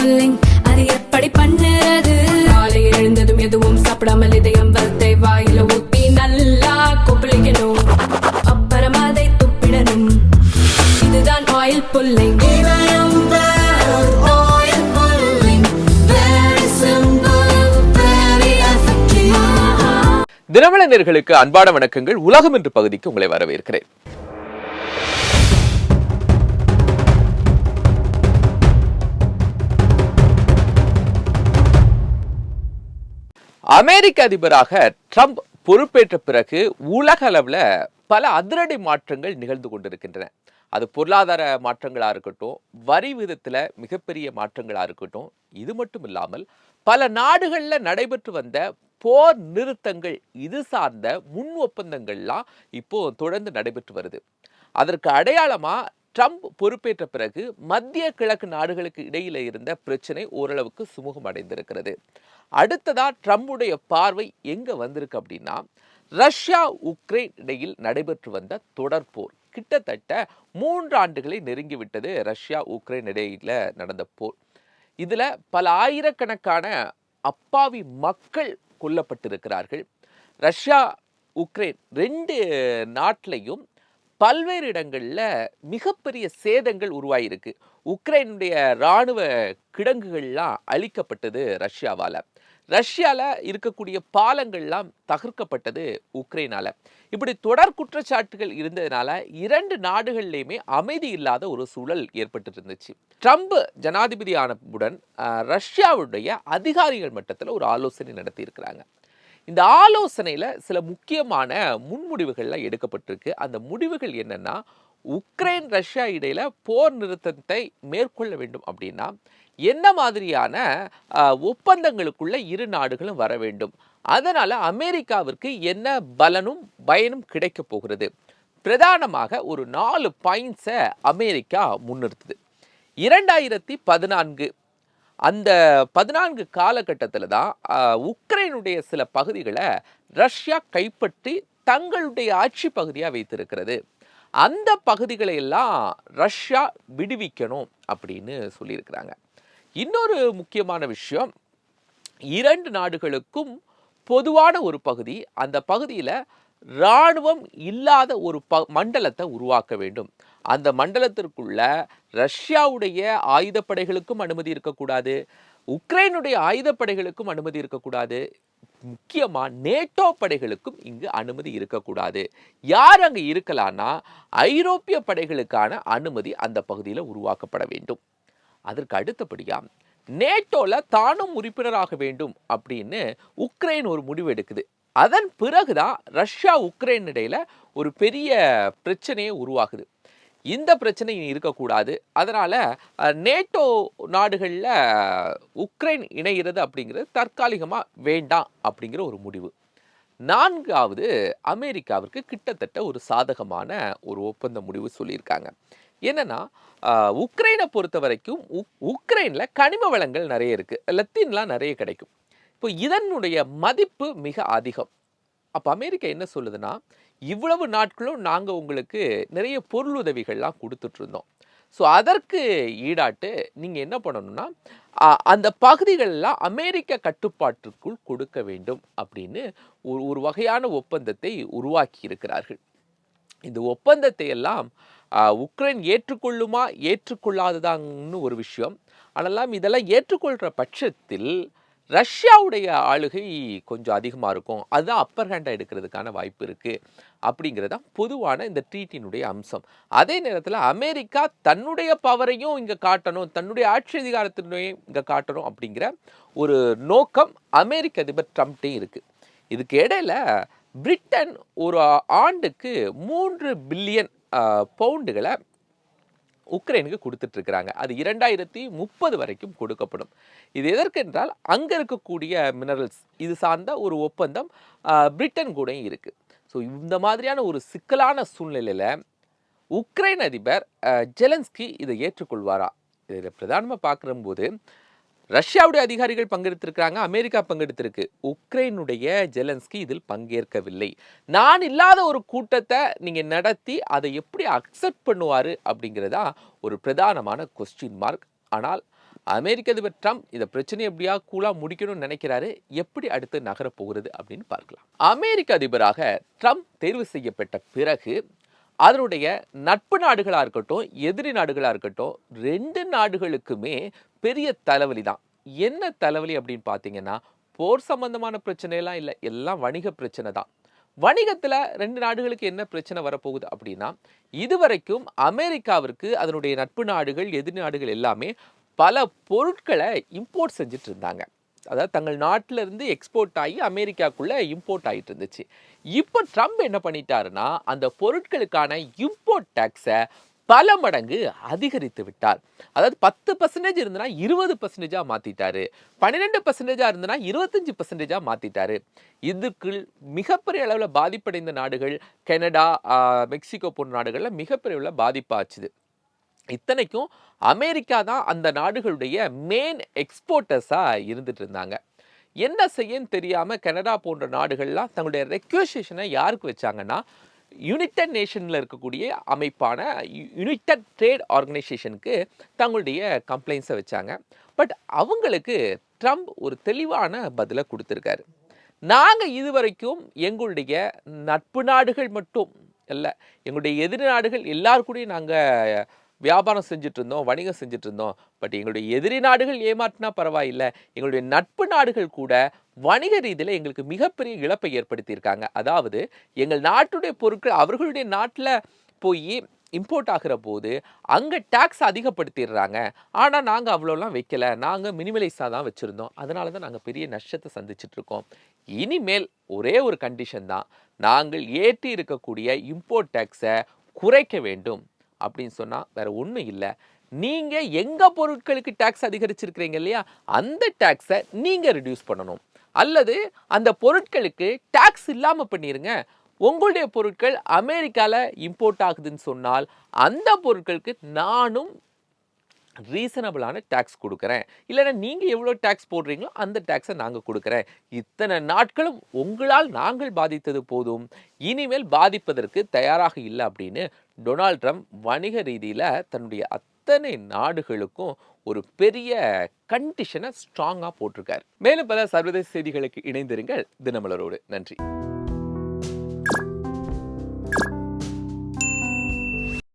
Pulling அது எப்படி பண்ணுறது? காலை எழுந்ததும் எதுவும் சாப்பிடாமல் இதயம் வளத்தை வாயில ஊத்தி நல்லா கொப்பளிக்கணும். அப்புறம் அதை துப்பிடணும். இதுதான் ஆயில் புல்லிங் ஆயில் அன்பான வணக்கங்கள். உலகம் என்ற பகுதிக்கு உங்களை வரவேற்கிறேன். அமெரிக்க அதிபராக ட்ரம்ப் பொறுப்பேற்ற பிறகு உலக அளவில் பல அதிரடி மாற்றங்கள் நிகழ்ந்து கொண்டிருக்கின்றன. அது பொருளாதார மாற்றங்களாக இருக்கட்டும் வரி விதத்தில் மிகப்பெரிய மாற்றங்களாக இருக்கட்டும் இது மட்டும் இல்லாமல் பல நாடுகளில் நடைபெற்று வந்த போர் நிறுத்தங்கள் இது சார்ந்த முன் ஒப்பந்தங்கள்லாம் இப்போ தொடர்ந்து நடைபெற்று வருது. அதற்கு அடையாளமாக ட்ரம்ப் பொறுப்பேற்ற பிறகு மத்திய கிழக்கு நாடுகளுக்கு இடையில இருந்த பிரச்சனை ஓரளவுக்கு சுமூகம் அடைந்திருக்கிறது. அடுத்ததாக ட்ரம்புடைய பார்வை எங்கே வந்திருக்கு அப்படின்னா ரஷ்யா உக்ரைன் இடையில் நடைபெற்று வந்த தொடர் போர். கிட்டத்தட்ட மூன்று ஆண்டுகளை நெருங்கிவிட்டது ரஷ்யா உக்ரைன் இடையில் நடந்த போர். இதில் பல ஆயிரக்கணக்கான அப்பாவி மக்கள் கொல்லப்பட்டிருக்கிறார்கள். ரஷ்யா உக்ரைன் ரெண்டு நாட்டிலையும் பல்வேறு இடங்களில் மிகப்பெரிய சேதங்கள் உருவாயிருக்கு. உக்ரைனுடைய இராணுவ கிடங்குகள்லாம் அழிக்கப்பட்டது ரஷ்யாவால். ரஷ்யாவில் இருக்கக்கூடிய பாலங்கள்லாம் தகர்க்கப்பட்டது உக்ரைனால. இப்படி தொடர் குற்றச்சாட்டுகள் இருந்ததுனால இரண்டு நாடுகள்லையுமே அமைதி இல்லாத ஒரு சூழல் ஏற்பட்டு இருந்துச்சு ட்ரம்ப் ஜனாதிபதி ஆனவுடன் ரஷ்யாவுடைய அதிகாரிகள் மட்டத்தில் ஒரு ஆலோசனை நடத்தியிருக்கிறாங்க. இந்த ஆலோசனையில் சில முக்கியமான முன்முடிவுகள்லாம் எடுக்கப்பட்டிருக்கு. அந்த முடிவுகள் என்னென்னா உக்ரைன் ரஷ்யா இடையில் போர் நிறுத்தத்தை மேற்கொள்ள வேண்டும் அப்படின்னா என்ன மாதிரியான ஒப்பந்தங்களுக்குள்ள இரு நாடுகளும் வர வேண்டும்? அதனால் அமெரிக்காவிற்கு என்ன பலனும் பயனும் கிடைக்கப் போகிறது? பிரதானமாக ஒரு நாலு பாயிண்ட்ஸை அமெரிக்கா முன்னிறுத்துது. இரண்டாயிரத்தி பதினான்கு அந்த பதினான்கு காலகட்டத்தில் தான் உக்ரைனுடைய சில பகுதிகளை ரஷ்யா கைப்பற்றி தங்களுடைய ஆட்சி பகுதியாக வைத்திருக்கிறது. அந்த பகுதிகளை எல்லாம் ரஷ்யா விடுவிக்கணும் அப்படின்னு சொல்லியிருக்கிறாங்க. இன்னொரு முக்கியமான விஷயம் இரண்டு நாடுகளுக்கும் பொதுவான ஒரு பகுதி அந்த பகுதியில் இராணுவம் இல்லாத ஒரு ப மண்டலத்தை உருவாக்க வேண்டும். அந்த மண்டலத்திற்குள்ள ரஷ்யாவுடைய ஆயுதப்படைகளுக்கும் அனுமதி இருக்கக்கூடாது. உக்ரைனுடைய ஆயுதப்படைகளுக்கும் அனுமதி இருக்கக்கூடாது. முக்கியமாக நேட்டோ படைகளுக்கும் இங்கு அனுமதி இருக்கக்கூடாது. யார் அங்கே இருக்கலாம்னா ஐரோப்பிய படைகளுக்கான அனுமதி அந்த பகுதியில் உருவாக்கப்பட வேண்டும். அதற்கு அடுத்தபடியாக நேட்டோவில் தானும் உறுப்பினராக வேண்டும் அப்படின்னு உக்ரைன் ஒரு முடிவு எடுக்குது. அதன் பிறகுதான் ரஷ்யா உக்ரைன் இடையில் ஒரு பெரிய பிரச்சனையே உருவாகுது இந்த பிரச்சனை இனி இருக்கக்கூடாது. அதனால் நேட்டோ நாடுகளில் உக்ரைன் இணைகிறது அப்படிங்கிறது தற்காலிகமாக வேண்டாம் அப்படிங்கிற ஒரு முடிவு. நான்காவது அமெரிக்காவிற்கு கிட்டத்தட்ட ஒரு சாதகமான ஒரு ஒப்பந்த முடிவு சொல்லியிருக்காங்க. என்னென்னா உக்ரைனை பொறுத்த வரைக்கும் உக் உக்ரைனில் கனிம வளங்கள் நிறைய இருக்குது லத்தீன்லாம் நிறைய கிடைக்கும். இப்போ இதனுடைய மதிப்பு மிக அதிகம். அப்போ அமெரிக்கா என்ன சொல்லுதுன்னா இவ்வளவு நாட்களும் நாங்கள் உங்களுக்கு நிறைய பொருளுதவிகள்லாம் உதவிகள்லாம் கொடுத்துட்ருந்தோம். ஸோ அதற்கு ஈடாட்டு நீங்கள் என்ன பண்ணணும்னா அந்த பகுதிகளெல்லாம் அமெரிக்க கட்டுப்பாட்டிற்குள் கொடுக்க வேண்டும் அப்படின்னு ஒரு ஒரு வகையான ஒப்பந்தத்தை உருவாக்கி இருக்கிறார்கள் இந்த ஒப்பந்தத்தை எல்லாம் உக்ரைன் ஏற்றுக்கொள்ளுமா? ஏற்றுக்கொள்ளாததான்னு ஒரு விஷயம். ஆனாலும் இதெல்லாம் ஏற்றுக்கொள்கிற பட்சத்தில் ரஷ்யாவுடைய ஆளுகை கொஞ்சம் அதிகமாக இருக்கும். அதுதான் அப்பர் ஹேண்டாக எடுக்கிறதுக்கான வாய்ப்பு இருக்குது அப்படிங்கிறது தான் பொதுவான இந்த ட்ரீட்டினுடைய அம்சம். அதே நேரத்தில் அமெரிக்கா தன்னுடைய பவரையும் இங்கே காட்டணும் தன்னுடைய ஆட்சி அதிகாரத்தினையும் இங்கே காட்டணும் அப்படிங்கிற ஒரு நோக்கம் அமெரிக்க அதிபர் ட்ரம்ப்டே இருக்குது இதுக்கு இடையில பிரிட்டன் ஒரு ஆண்டுக்கு மூன்று பில்லியன் பவுண்டுகளை உக்ரைனுக்கு கொடுத்துட்டு இருக்கிறாங்க அது இரண்டாயிரத்தி முப்பது வரைக்கும் கொடுக்கப்படும். இது எதற்கென்றால் அங்கே இருக்கக்கூடிய மினரல்ஸ் இது சார்ந்த ஒரு ஒப்பந்தம் பிரிட்டன் கூட இருக்குது ஸோ இந்த மாதிரியான ஒரு சிக்கலான சூழ்நிலையில் உக்ரைன் அதிபர் ஜெலன்ஸ்கி இதை ஏற்றுக்கொள்வாரா? இதில் பிரதானமாக பார்க்குறம்போது ரஷ்யாவுடைய அதிகாரிகள் பங்கெடுத்திருக்கிறாங்க அமெரிக்கா பங்கெடுத்திருக்கு. உக்ரைனுடைய ஜெலன்ஸ்கி இதில் பங்கேற்கவில்லை. நான் இல்லாத ஒரு கூட்டத்தை நீங்கள் நடத்தி அதை எப்படி அக்செப்ட் பண்ணுவார் அப்படிங்கிறதா ஒரு பிரதானமான கொஸ்டின் மார்க் ஆனால் அமெரிக்க அதிபர் ட்ரம்ப் இந்த பிரச்சனை எப்படியா கூலாக முடிக்கணும்னு நினைக்கிறாரு எப்படி அடுத்து நகரப் போகிறது அப்படின்னு பார்க்கலாம். அமெரிக்க அதிபராக ட்ரம்ப் தேர்வு செய்யப்பட்ட பிறகு அதனுடைய நட்பு நாடுகளாக இருக்கட்டும் எதிரி நாடுகளாக இருக்கட்டும் ரெண்டு நாடுகளுக்குமே பெரிய தலைவலி தான். என்ன தலைவலி அப்படின்னு பார்த்தீங்கன்னா போர் சம்பந்தமான பிரச்சனையெல்லாம் இல்லை எல்லாம் வணிக பிரச்சனை தான். வணிகத்தில் ரெண்டு நாடுகளுக்கு என்ன பிரச்சனை வரப்போகுது அப்படின்னா இதுவரைக்கும் அமெரிக்காவிற்கு அதனுடைய நட்பு நாடுகள் எதிர் நாடுகள் எல்லாமே பல பொருட்களை இம்போர்ட் செஞ்சுட்டு இருந்தாங்க. அதாவது தங்கள் நாட்டில் இருந்து எக்ஸ்போர்ட் ஆகி அமெரிக்காக்குள்ளே இம்போர்ட் ஆகிட்டு இருந்துச்சு. இப்போ ட்ரம்ப் என்ன பண்ணிட்டாருன்னா அந்த பொருட்களுக்கான இம்போர்ட் டேக்ஸை பல மடங்கு அதிகரித்து விட்டார். அதாவது பத்து பர்சன்டேஜ் இருந்தனா இருபது பர்சன்டேஜாக மாற்றிட்டாரு பன்னிரெண்டு பர்சன்டேஜாக இருந்தனா இருபத்தஞ்சி பர்சன்டேஜாக மாற்றிட்டாரு இதுக்கு மிகப்பெரிய அளவில் பாதிப்படைந்த நாடுகள் கனடா மெக்சிகோ போன்ற நாடுகளில் மிகப்பெரிய அளவில் பாதிப்பாச்சுது இத்தனைக்கும் அமெரிக்கா தான் அந்த நாடுகளுடைய மெயின் எக்ஸ்போர்ட்டர்ஸாக இருந்துட்டு இருந்தாங்க. என்ன செய்யன்னு தெரியாமல் கனடா போன்ற நாடுகள்லாம் தங்களுடைய ரெக்வசேஷனை யாருக்கு வச்சாங்கன்னா யுனைடட் நேஷனில் இருக்கக்கூடிய அமைப்பான யுனைடட் ட்ரேட் ஆர்கனைசேஷனுக்கு தங்களுடைய கம்ப்ளைண்ட்ஸை வச்சாங்க. பட் அவங்களுக்கு ட்ரம்ப் ஒரு தெளிவான பதிலை கொடுத்துருக்காரு. நாங்கள் இதுவரைக்கும் எங்களுடைய நட்பு நாடுகள் மட்டும் இல்லை எங்களுடைய எதிர்நாடுகள் நாடுகள் நாங்கள் வியாபாரம் செஞ்சுட்டு இருந்தோம் வணிகம் செஞ்சுட்டு இருந்தோம் பட் எங்களுடைய எதிரி நாடுகள் ஏமாற்றினா பரவாயில்லை. எங்களுடைய நட்பு நாடுகள் கூட வணிக ரீதியில் எங்களுக்கு மிகப்பெரிய இழப்பை ஏற்படுத்தியிருக்காங்க. அதாவது எங்கள் நாட்டுடைய பொருட்கள் அவர்களுடைய நாட்டில் போய் இம்போர்ட் ஆகிற போது அங்கே டேக்ஸ் அதிகப்படுத்திடுறாங்க. ஆனால் நாங்கள் அவ்வளோலாம் வைக்கல. நாங்கள் மினிமலைஸாக தான் வச்சுருந்தோம். அதனால தான் நாங்கள் பெரிய நஷ்டத்தை சந்திச்சிட்ருக்கோம் இனிமேல் ஒரே ஒரு கண்டிஷன் தான். நாங்கள் ஏற்றி இருக்கக்கூடிய இம்போர்ட் டேக்ஸை குறைக்க வேண்டும். அப்படின்னு சொன்னால் வேறு ஒன்றும் இல்லை. நீங்கள் எங்கள் பொருட்களுக்கு டேக்ஸ் அதிகரிச்சிருக்கிறீங்க இல்லையா? அந்த டேக்ஸை நீங்கள் ரிடியூஸ் பண்ணணும். அல்லது அந்த பொருட்களுக்கு டேக்ஸ் இல்லாமல் பண்ணிடுங்க உங்களுடைய பொருட்கள் அமெரிக்காவில் இம்போர்ட் ஆகுதுன்னு சொன்னால் அந்த பொருட்களுக்கு நானும் ரீசனபிளான டேக்ஸ் கொடுக்குறேன். இல்லைன்னா நீங்கள் எவ்வளோ டேக்ஸ் போடுறீங்களோ அந்த டேக்ஸை நாங்கள் கொடுக்குறேன். இத்தனை நாட்களும் உங்களால் நாங்கள் பாதித்தது போதும். இனிமேல் பாதிப்பதற்கு தயாராக இல்லை அப்படின்னு டொனால்ட் ட்ரம்ப் வணிக ரீதியில் தன்னுடைய அத்தனை நாடுகளுக்கும் ஒரு பெரிய கண்டிஷனை ஸ்ட்ராங்காக போட்டிருக்கார். மேலும் பல சர்வதேச செய்திகளுக்கு இணைந்திருங்கள். தினமலரோடு. நன்றி.